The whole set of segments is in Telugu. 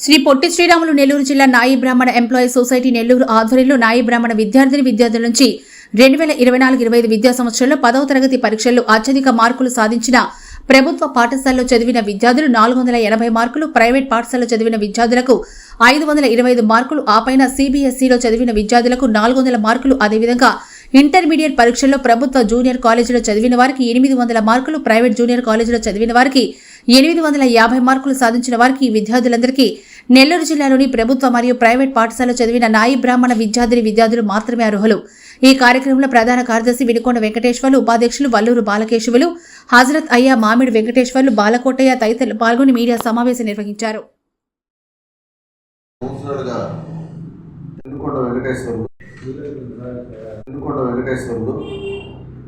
శ్రీ పొట్టి శ్రీరాములు నెల్లూరు జిల్లా నాయి బ్రాహ్మణ ఎంప్లాయీ సొసైటీ నెల్లూరు ఆధ్వర్యంలో నాయి బ్రాహ్మణ విద్యార్థిని విద్యార్థుల నుంచి రెండు వేల ఇరవై నాలుగు ఇరవై ఐదు విద్యా సంవత్సరంలో పదవ తరగతి పరీక్షల్లో అత్యధిక మార్కులు సాధించిన ప్రభుత్వ పాఠశాలలో చదివిన విద్యార్థులు నాలుగు వందల ఎనభై మార్కులు ప్రైవేట్ పాఠశాలలో చదివిన విద్యార్థులకు ఐదు వందల ఇరవై ఐదు మార్కులు ఆ పైన సిబిఎస్ఈలో చదివిన విద్యార్థులకు నాలుగు వందల మార్కులు అదేవిధంగా ఇంటర్మీడియట్ పరీక్షల్లో ప్రభుత్వ జూనియర్ కాలేజీలో చదివిన వారికి ఎనిమిది వందల మార్కులు ప్రైవేట్ జూనియర్ కాలేజీలో చదివిన వారికి ఎనిమిది వందల యాభై మార్కులు సాధించిన వారికి విద్యార్థులందరికీ నెల్లూరు జిల్లాలోని ప్రభుత్వ మరియు ప్రైవేట్ పాఠశాలలో చదివిన నాయి బ్రాహ్మణ విద్యార్థిని విద్యార్థులు మాత్రమే అర్హులు. ఈ కార్యక్రమంలో ప్రధాన కార్యదర్శి వినుకొండ వెంకటేశ్వర్లు ఉపాధ్యక్షులు వల్లూరు బాలకేశవులు హజరత్ అయ్యా మామిడి వెంకటేశ్వర్లు బాలకోటయ్య తదితరులు పాల్గొని మీడియా సమావేశం నిర్వహించారు.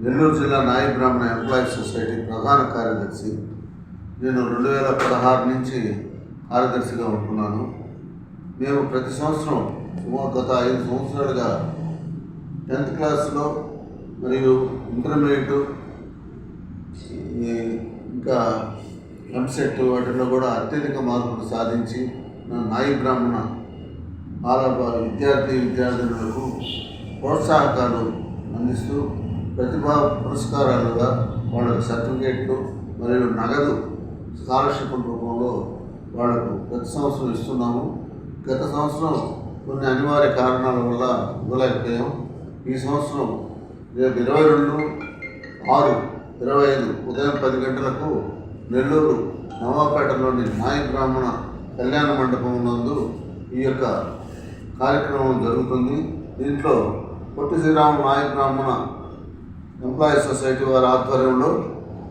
నెల్లూరు జిల్లా నాయి బ్రాహ్మణ ఎంప్లాయీస్ సొసైటీ ప్రధాన కార్యదర్శి. నేను రెండు వేల పదహారు నుంచి కార్యదర్శిగా ఉంటున్నాను. మేము ప్రతి సంవత్సరం సుమారు గత ఐదు సంవత్సరాలుగా టెన్త్ క్లాస్లో మరియు ఇంటర్మీడియట్ ఇంకా ఎంసెట్ వాటిలో కూడా అత్యధిక మార్కులు సాధించి నాయి బ్రాహ్మణ బాల విద్యార్థి విద్యార్థినులకు ప్రోత్సాహకాలు అందిస్తూ ప్రతిభా పురస్కారాలుగా వాళ్ళకి సర్టిఫికేట్లు మరియు నగదు స్కాలర్షిప్ రూపంలో వాళ్ళకు ప్రతి సంవత్సరం ఇస్తున్నాము. గత సంవత్సరం కొన్ని అనివార్య కారణాల వల్ల ఇవ్వలేకపోయాం. ఈ సంవత్సరం రేపు ఇరవై రెండు ఆరు ఇరవై ఐదు ఉదయం పది గంటలకు నెల్లూరు నవాపేటలోని నాయ బ్రాహ్మణ కళ్యాణ మండపం నందు ఈ యొక్క కార్యక్రమం జరుగుతుంది. దీంట్లో పొట్టి శ్రీరామ నాయ బ్రాహ్మణ ఎంప్లాయీస్ సొసైటీ వారి ఆధ్వర్యంలో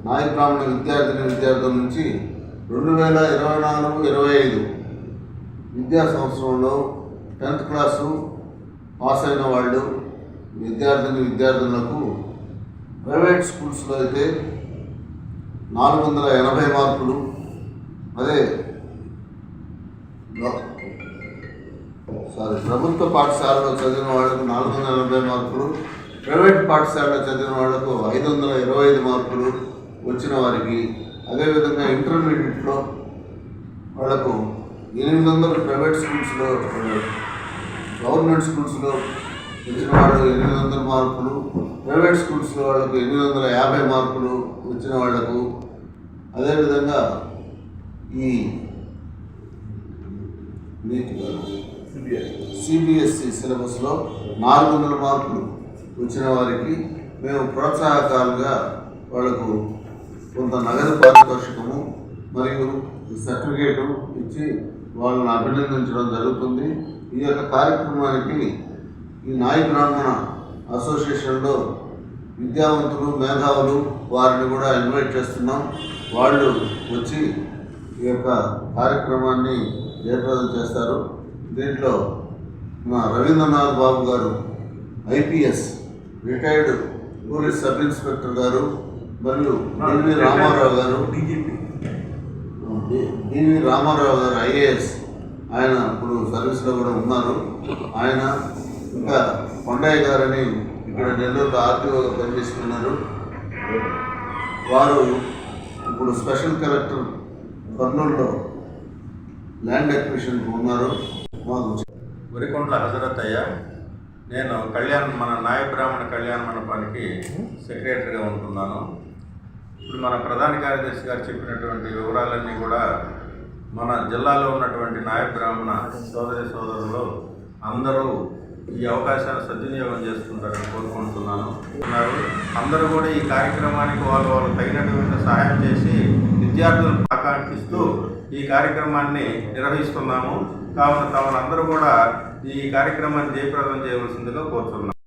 నాయ బ్రాహ్మణ విద్యార్థిని విద్యార్థుల నుంచి రెండు వేల ఇరవై నాలుగు ఇరవై ఐదు విద్యా సంవత్సరంలో టెన్త్ క్లాసు పాస్ అయిన వాళ్ళు విద్యార్థిని విద్యార్థులకు ప్రైవేట్ స్కూల్స్లో అయితే నాలుగు వందల ఎనభై మార్కులు అదే సారీ ప్రభుత్వ పాఠశాలలో చదివిన వాళ్ళకు నాలుగు వందల ఎనభై మార్కులు ప్రైవేట్ పాఠశాలలో చదివిన వాళ్ళకు ఐదు వందల ఇరవై ఐదు మార్కులు వచ్చిన వారికి అదేవిధంగా ఇంటర్మీడియట్లో వాళ్ళకు ఎనిమిది వందలు ప్రైవేట్ స్కూల్స్లో గవర్నమెంట్ స్కూల్స్లో వచ్చిన వాళ్ళు ఎనిమిది వందల మార్కులు ప్రైవేట్ స్కూల్స్లో వాళ్ళకు ఎనిమిది వందల యాభై మార్కులు వచ్చిన వాళ్ళకు అదేవిధంగా ఈ నీట్ సిబిఎస్ఈ సిలబస్లో నాలుగు వందల మార్కులు వచ్చిన వారికి మేము ప్రోత్సాహకాలుగా వాళ్ళకు కొంత నగదు పారితోషికము మరియు సర్టిఫికేటు ఇచ్చి వాళ్ళని అభినందించడం జరుగుతుంది. ఈ యొక్క కార్యక్రమానికి ఈ నాయ బ్రాహ్మణ అసోసియేషన్లో విద్యావంతులు మేధావులు వారిని కూడా ఇన్వైట్ చేస్తున్నాం. వాళ్ళు వచ్చి ఈ యొక్క కార్యక్రమాన్ని జయప్రదం చేస్తారు. దీంట్లో మా Ravindranath Babu garu IPS retired police sub inspector garu మరియు డివి రామారావు గారు. డివి రామారావు గారు ఐఏఎస్. ఆయన ఇప్పుడు సర్వీస్లో కూడా ఉన్నారు. ఆయన ఇంకా కొండయ్య గారని ఇక్కడ నెల్లూరులో ఆర్టీఓగా పనిచేస్తున్నారు. వారు ఇప్పుడు స్పెషల్ కలెక్టర్ కర్నూలులో ల్యాండ్ అక్విజిషన్ ఉన్నారు. మాకు గురికొండల హజరత్ అయ్య నేను కళ్యాణ్ మన నాయ బ్రాహ్మణ కళ్యాణ మండపానికి సెక్రటరీగా ఉంటున్నాను. ఇప్పుడు మన ప్రధాన కార్యదర్శి గారు చెప్పినటువంటి వివరాలన్నీ కూడా మన జిల్లాలో ఉన్నటువంటి నాయ బ్రాహ్మణ సోదరి సోదరులు అందరూ ఈ అవకాశాన్ని సద్వినియోగం చేసుకుంటారని కోరుకుంటున్నాను. ఉన్నారు. అందరూ కూడా ఈ కార్యక్రమానికి వాళ్ళు వాళ్ళు తగినటువంటి సహాయం చేసి విద్యార్థులను ఆకాంక్షిస్తూ ఈ కార్యక్రమాన్ని నిర్వహిస్తున్నాము. కావున తమరందరూ కూడా ఈ కార్యక్రమాన్ని జయప్రదం చేయవలసిందిగా కోరుతున్నాను